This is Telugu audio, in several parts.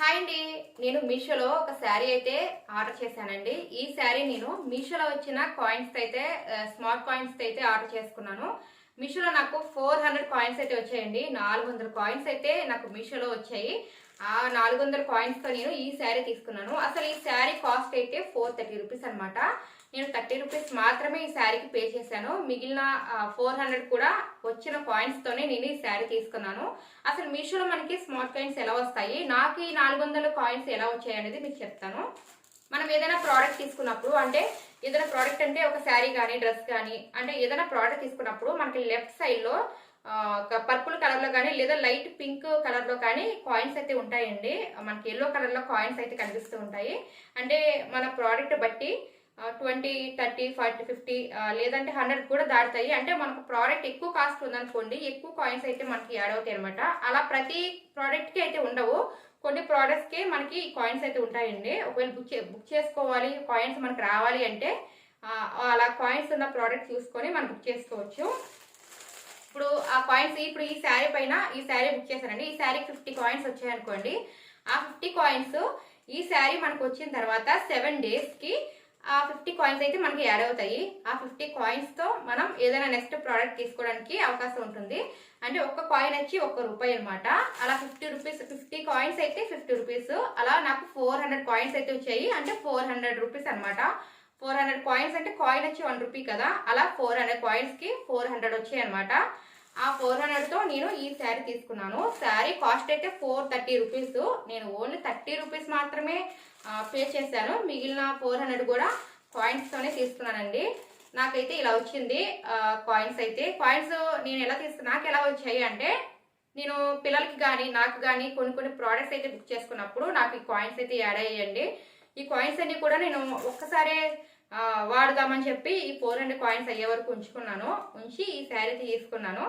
హాయ్ అండి. నేను మీషోలో ఒక శారీ అయితే ఆర్డర్ చేశానండి. ఈ శారీ నేను మీషోలో వచ్చిన కాయిన్స్ అయితే స్మార్ట్ కాయిన్స్ అయితే ఆర్డర్ చేసుకున్నాను. మీషోలో నాకు ఫోర్ హండ్రెడ్ కాయిన్స్ అయితే వచ్చాయండి. నాలుగు వందల కాయిన్స్ అయితే నాకు మీషోలో వచ్చాయి. నాలుగు వందల కాయిన్స్తో నేను ఈ శారీ తీసుకున్నాను. అసలు ఈ శారీ కాస్ట్ అయితే ఫోర్ థర్టీ రూపీస్ అనమాట నేను థర్టీ రూపీస్ మాత్రమే ఈ శారీకి పే చేశాను. మిగిలిన ఫోర్ హండ్రెడ్ కూడా వచ్చిన కాయిన్స్తోనే నేను ఈ శారీ తీసుకున్నాను. అసలు మీషోలో మనకి స్మార్ట్ కాయిన్స్ ఎలా వస్తాయి? నాకు ఈ నాలుగు వందల కాయిన్స్ ఎలా వచ్చాయి అనేది మీకు చెప్తాను. మనం ఏదైనా ప్రోడక్ట్ తీసుకున్నప్పుడు అంటే ఏదైనా ప్రోడక్ట్ అంటే ఒక శారీ కానీ డ్రెస్ కానీ అంటే ఏదైనా ప్రోడక్ట్ తీసుకున్నప్పుడు మనకి లెఫ్ట్ సైడ్లో పర్పుల్ కలర్లో కానీ లేదా లైట్ పింక్ కలర్లో కానీ కాయిన్స్ అయితే ఉంటాయండి. మనకి ఎల్లో కలర్లో కాయిన్స్ అయితే కనిపిస్తూ ఉంటాయి. అంటే మన ప్రోడక్ట్ బట్టి ట్వంటీ థర్టీ ఫార్టీ ఫిఫ్టీ లేదంటే హండ్రెడ్ కూడా దాటుతాయి. అంటే మనకు ప్రోడక్ట్ ఎక్కువ కాస్ట్ ఉందనుకోండి ఎక్కువ కాయిన్స్ అయితే మనకి యాడ్ అవుతాయి అనమాట అలా ప్రతి ప్రోడక్ట్కి అయితే ఉండవు. కొన్ని ప్రోడక్ట్స్కే మనకి కాయిన్స్ అయితే ఉంటాయండి. ఒకవేళ బుక్ చే బుక్ చేసుకోవాలి కాయిన్స్ మనకి రావాలి అంటే అలా కాయిన్స్ ఉన్న ప్రోడక్ట్ చూసుకొని మనం బుక్ చేసుకోవచ్చు. ఇప్పుడు ఆ కాయిన్స్ ఇప్పుడు ఈ శారీ పైన ఈ శారీ బుక్ చేశారండి. ఈ శారీ ఫిఫ్టీ కాయిన్స్ వచ్చాయనుకోండి ఆ ఫిఫ్టీ కాయిన్స్ ఈ శారీ మనకు వచ్చిన తర్వాత సెవెన్ డేస్కి ఆ ఫిఫ్టీ కాయిన్స్ అయితే మనకి యాడ్ అవుతాయి. ఆ ఫిఫ్టీ కాయిన్స్తో మనం ఏదైనా నెక్స్ట్ ప్రోడక్ట్ తీసుకోవడానికి అవకాశం ఉంటుంది. అంటే ఒక్క కాయిన్ వచ్చి ఒక్క రూపాయి అనమాట అలా ఫిఫ్టీ రూపీస్ ఫిఫ్టీ కాయిన్స్ అయితే ఫిఫ్టీ రూపీస్ అలా నాకు ఫోర్ హండ్రెడ్ కాయిన్స్ అయితే వచ్చాయి. అంటే ఫోర్ హండ్రెడ్ రూపీస్ అనమాట ఫోర్ హండ్రెడ్ కాయిన్స్ అంటే కాయిన్ వచ్చి వన్ రూపీ కదా. అలా ఫోర్ హండ్రెడ్ కాయిన్స్కి ఫోర్ హండ్రెడ్ వచ్చాయి అనమాట ఆ ఫోర్ హండ్రెడ్తో నేను ఈ శారీ తీసుకున్నాను. శారీ కాస్ట్ అయితే ఫోర్ థర్టీ రూపీస్. నేను ఓన్లీ థర్టీ రూపీస్ మాత్రమే పే చేశాను. మిగిలిన ఫోర్ హండ్రెడ్ కూడా కాయిన్స్ తోనే తీసుకున్నానండి. నాకైతే ఇలా వచ్చింది కాయిన్స్ అయితే. కాయిన్స్ నేను ఎలా తీసుకు నాకు ఎలా వచ్చాయి అంటే నేను పిల్లలకి కానీ నాకు కానీ కొన్ని కొన్ని ప్రోడక్ట్స్ అయితే బుక్ చేసుకున్నప్పుడు నాకు ఈ కాయిన్స్ అయితే యాడ్ అయ్యాయండి. ఈ కాయిన్స్ అన్ని కూడా నేను ఒక్కసారే వాడుదామని చెప్పి ఈ ఫోర్ హండ్రెడ్ కాయిన్స్ అయ్యే వరకు ఉంచుకున్నాను. ఉంచి ఈ శారీ తీసుకున్నాను.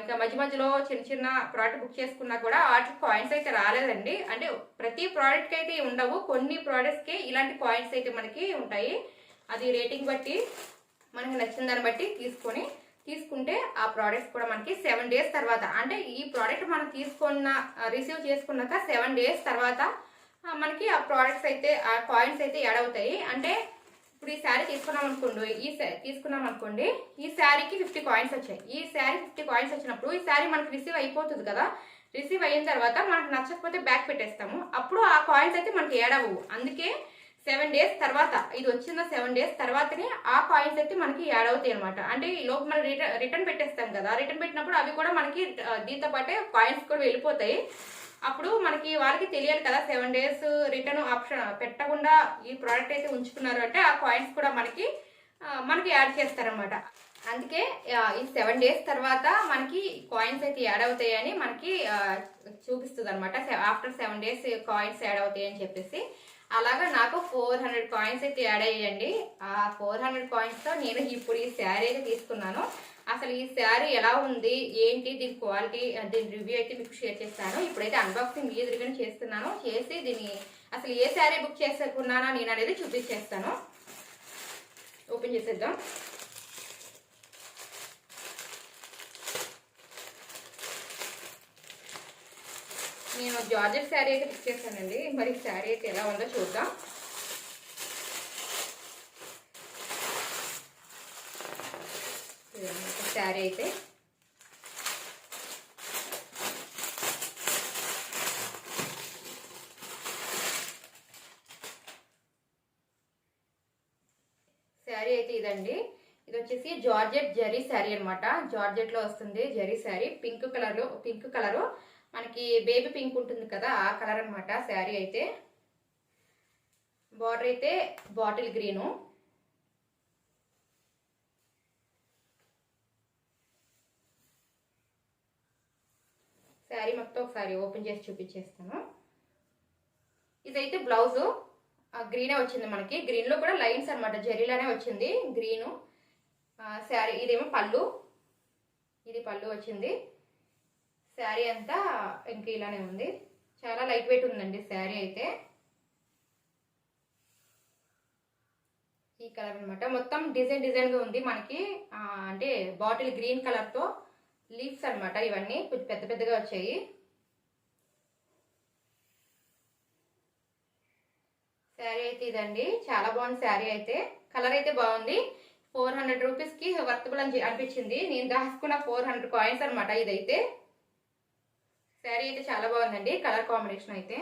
ఇంకా మధ్య మధ్యలో చిన్న చిన్న ప్రోడక్ట్ బుక్ చేసుకున్నా కూడా వాటికి కాయిన్స్ అయితే రాలేదండి. అంటే ప్రతి ప్రోడక్ట్కి అయితే ఉండవు. కొన్ని ప్రోడక్ట్స్కి ఇలాంటి కాయిన్స్ అయితే మనకి ఉంటాయి. అది రేటింగ్ బట్టి మనకి నచ్చిన దాన్ని బట్టి తీసుకొని తీసుకుంటే ఆ ప్రోడక్ట్స్ కూడా మనకి సెవెన్ డేస్ తర్వాత అంటే ఈ ప్రోడక్ట్ మనం తీసుకున్న రిసీవ్ చేసుకున్నాక సెవెన్ డేస్ తర్వాత మనకి ఆ ప్రోడక్ట్స్ అయితే ఆ కాయిన్స్ అయితే యాడ్ అవుతాయి. అంటే ఇప్పుడు ఈ శారీ తీసుకున్నాం అనుకోండి ఈ తీసుకున్నాం అనుకోండి ఈ శారీకి ఫిఫ్టీ కాయిన్స్ వచ్చాయి. ఈ శారీ ఫిఫ్టీ కాయిన్స్ వచ్చినప్పుడు ఈ శారీ మనకి రిసీవ్ అయిపోతుంది కదా. రిసీవ్ అయిన తర్వాత మనకు నచ్చకపోతే బ్యాక్ పెట్టేస్తాము. అప్పుడు ఆ కాయిన్స్ అయితే మనకి ఏడవు అందుకే సెవెన్ డేస్ తర్వాత ఇది వచ్చిన సెవెన్ డేస్ తర్వాతనే ఆ కాయిన్స్ అయితే మనకి యాడ్ అవుతాయి అనమాట అంటే ఈ లోపు మనం రిటర్న్ రిటర్న్ పెట్టేస్తాం కదా. రిటర్న్ పెట్టినప్పుడు అవి కూడా మనకి దీంతో పాటే కాయిన్స్ కూడా వెళ్ళిపోతాయి. అప్పుడు మనకి వాళ్ళకి తెలియాలి కదా సెవెన్ డేస్ రిటర్న్ ఆప్షన్ పెట్టకుండా ఈ ప్రోడక్ట్ అయితే ఉంచుకున్నారు అంటే ఆ కాయిన్స్ కూడా మనకి మనకి యాడ్ చేస్తారనమాట అందుకే ఈ సెవెన్ డేస్ తర్వాత మనకి కాయిన్స్ అయితే యాడ్ అవుతాయని మనకి చూపిస్తుంది అనమాట after seven days coins add అవుతాయని చెప్పేసి. అలాగా నాకు ఫోర్ హండ్రెడ్ కాయిన్స్ అయితే యాడ్ అయ్యాయండి. ఆ ఫోర్ హండ్రెడ్ కాయిన్స్తో నేను ఇప్పుడు ఈ శారీ అయితే తీసుకున్నాను. అసలు ఈ శారీ ఎలా ఉంది? ఏంటి? దీని క్వాలిటీ దీని రివ్యూ అయితే మీకు షేర్ చేస్తాను. ఇప్పుడైతే అన్బాక్సింగ్ మీ ఎదురుగానే చేస్తున్నాను. చేసి దీన్ని అసలు ఏ శారీ బుక్ చేసుకున్నానా నేను అనేది చూపించేస్తాను. ఓపెన్ చేసేద్దాం. నేను జార్జెట్ శారీ అయితే బుక్ చేశానండి. మరి శారీ అయితే ఎలా ఉందో చూద్దాం. శారీ అయితే శారీ అయితే ఇదండి. ఇది వచ్చేసి జార్జెట్ జరీ శారీ అనమాట జార్జెట్లో వస్తుంది జరీ శారీ. పింక్ కలర్లో పింక్ కలర్. మనకి బేబీ పింక్ ఉంటుంది కదా ఆ కలర్ అనమాట శారీ అయితే. బార్డర్ అయితే బాటిల్ గ్రీను. శారీ మొత్తం ఒకసారి ఓపెన్ చేసి చూపించేస్తాను. ఇదైతే బ్లౌజు. గ్రీనే వచ్చింది మనకి. గ్రీన్లో కూడా లైన్స్ అనమాట జరీలానే వచ్చింది. గ్రీను శారీ. ఇదేమో పళ్ళు. ఇది పళ్ళు వచ్చింది. శారీ అంతా ఇంక ఇలానే ఉంది. చాలా లైట్ వెయిట్ ఉందండి శారీ అయితే. ఈ కలర్ అనమాట మొత్తం డిజైన్ డిజైన్గా ఉంది మనకి. అంటే బాటిల్ గ్రీన్ కలర్తో లీవ్స్ అన్నమాట ఇవన్నీ కొంచెం పెద్ద పెద్దగా వచ్చాయి. శారీ అయితే ఇదండి. చాలా బాగుంది శారీ అయితే. కలర్ అయితే బాగుంది. ఫోర్ హండ్రెడ్ రూపీస్కి వర్తబుల్ అని అనిపించింది. నేను దాచుకున్న ఫోర్ హండ్రెడ్ కాయిన్స్ అనమాట ఇదైతే. శారీ అయితే చాలా బాగుందండి. కలర్ కాంబినేషన్ అయితే.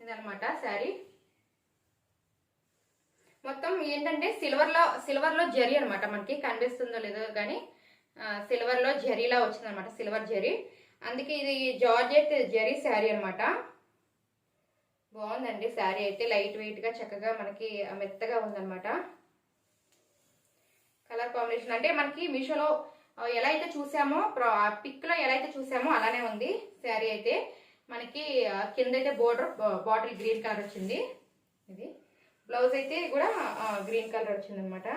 ఇదనమాట శారీ. ఏంటంటే సిల్వర్లో సిల్వర్లో జరీ అనమాట మనకి కనిపిస్తుందో లేదో కానీ సిల్వర్లో జరీలా వచ్చిందనమాట సిల్వర్ జరీ. అందుకే ఇది జార్జెట్ జరీ శారీ అనమాట బాగుందండి శారీ అయితే లైట్ వెయిట్గా చక్కగా మనకి మెత్తగా ఉందన్నమాట. కలర్ కాంబినేషన్ అంటే మనకి మీషోలో ఎలా అయితే చూసామో పిక్లో ఎలా అయితే చూసామో అలానే ఉంది శారీ అయితే. మనకి కింద అయితే బోర్డర్ బాటిల్ గ్రీన్ కలర్ వచ్చింది. ఇది. బ్లౌజ్ అయితే కూడా గ్రీన్ కలర్ వచ్చిందనమాట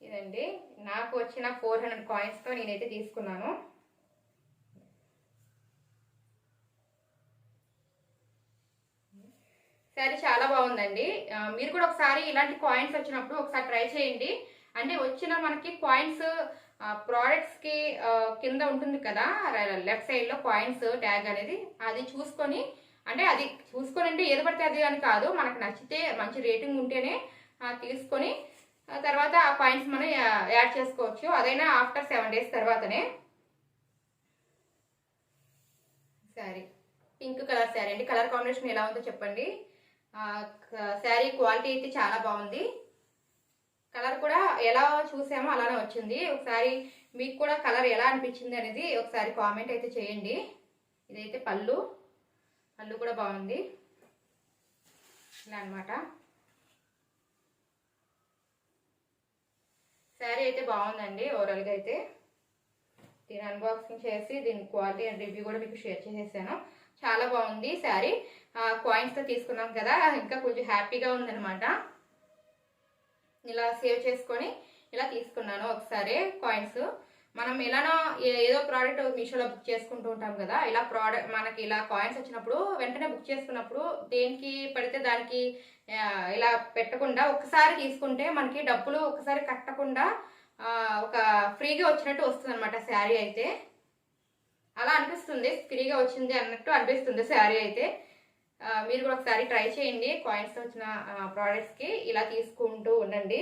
ఇదండి. నాకు వచ్చిన ఫోర్ హండ్రెడ్ కాయిన్స్తో నేనైతే తీసుకున్నాను. శారీ చాలా బాగుందండి. మీరు కూడా ఒకసారి ఇలాంటి కాయిన్స్ వచ్చినప్పుడు ఒకసారి ట్రై చేయండి. అంటే వచ్చిన మనకి కాయిన్స్ ప్రోడక్ట్స్కి కింద ఉంటుంది కదా లెఫ్ట్ సైడ్లో కాయిన్స్ ట్యాగ్ అనేది అది చూసుకొని అంటే అది చూసుకొని అంటే ఏది పడితే అది అని కాదు. మనకు నచ్చితే మంచి రేటింగ్ ఉంటేనే తీసుకొని తర్వాత ఆ పాయింట్స్ మనం యాడ్ చేసుకోవచ్చు. అదైనా ఆఫ్టర్ సెవెన్ డేస్ తర్వాతనే. శారీ పింక్ కలర్ శారీ అండి కలర్ కాంబినేషన్ ఎలా ఉందో చెప్పండి. శారీ క్వాలిటీ అయితే చాలా బాగుంది. కలర్ కూడా ఎలా చూసామో అలానే వచ్చింది. ఒకసారి మీకు కూడా కలర్ ఎలా అనిపించింది అనేది ఒకసారి కామెంట్ అయితే చేయండి. ఇదైతే పళ్ళు. పళ్ళు కూడా బాగుంది. ఇలా అన్నమాట. శారీ అయితే బాగుందండి ఓవరాల్గా అయితే. దీని అన్బాక్సింగ్ చేసి దీని క్వాలిటీ అండ్ రివ్యూ కూడా మీకు షేర్ చేసేసాను. చాలా బాగుంది శారీ. కాయిన్స్తో తీసుకున్నాం కదా ఇంకా కొంచెం హ్యాపీగా ఉందనమాట ఇలా సేవ్ చేసుకొని ఇలా తీసుకున్నాను ఒకసారి కాయిన్స్ మనం ఎలానో ఏదో ప్రోడక్ట్ మీషోలో బుక్ చేసుకుంటూ ఉంటాం కదా ఇలా ప్రోడక్ట్ మనకి ఇలా కాయిన్స్ వచ్చినప్పుడు వెంటనే బుక్ చేసుకున్నప్పుడు దేనికి పడితే దానికి ఇలా పెట్టకుండా ఒకసారి తీసుకుంటే మనకి డబ్బులు ఒకసారి కట్టకుండా ఒక ఫ్రీగా వచ్చినట్టు వస్తుంది అనమాట శారీ అయితే. అలా అనిపిస్తుంది ఫ్రీగా వచ్చింది అన్నట్టు అనిపిస్తుంది శారీ అయితే. మీరు కూడా ఒకసారి ట్రై చేయండి కాయిన్స్ వచ్చిన ప్రోడక్ట్స్కి ఇలా తీసుకుంటూ ఉండండి.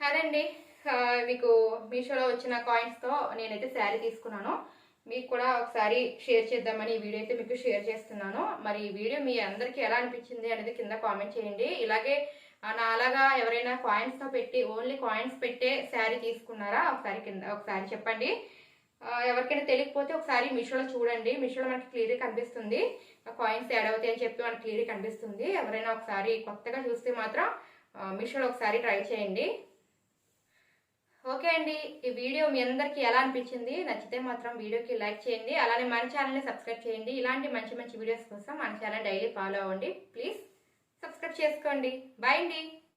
అదండి అండి. మీకు మీషోలో వచ్చిన కాయిన్స్తో నేనైతే శారీ తీసుకున్నాను. మీకు కూడా ఒకసారి షేర్ చేద్దామని ఈ వీడియో అయితే మీకు షేర్ చేస్తున్నాను. మరి ఈ వీడియో మీ అందరికీ ఎలా అనిపించింది అనేది కింద కామెంట్ చేయండి. ఇలాగే నా అలాగా ఎవరైనా కాయిన్స్తో పెట్టి ఓన్లీ కాయిన్స్ పెట్టే శారీ తీసుకున్నారా? ఒకసారి కింద ఒకసారి చెప్పండి. ఎవరికైనా తెలియకపోతే ఒకసారి మిషోలో చూడండి. మిషోలో మనకి క్లియర్గా కనిపిస్తుంది. కాయిన్స్ యాడ్ అవుతాయి అని చెప్పి మనకి క్లియర్గా కనిపిస్తుంది. ఎవరైనా ఒకసారి కొత్తగా చూస్తే మాత్రం మిషోలో ఒకసారి ట్రై చేయండి. ఓకే అండి. ఈ వీడియో మీ అందరికీ ఎలా అనిపించింది? నచ్చితే మాత్రం వీడియోకి లైక్ చేయండి. అలానే మన ఛానల్ని సబ్స్క్రైబ్ చేయండి. ఇలాంటి మంచి మంచి వీడియోస్ కోసం మన ఛానల్ డైలీ ఫాలో అవ్వండి. ప్లీజ్ సబ్స్క్రైబ్ చేసుకోండి. బాయ్ అండి.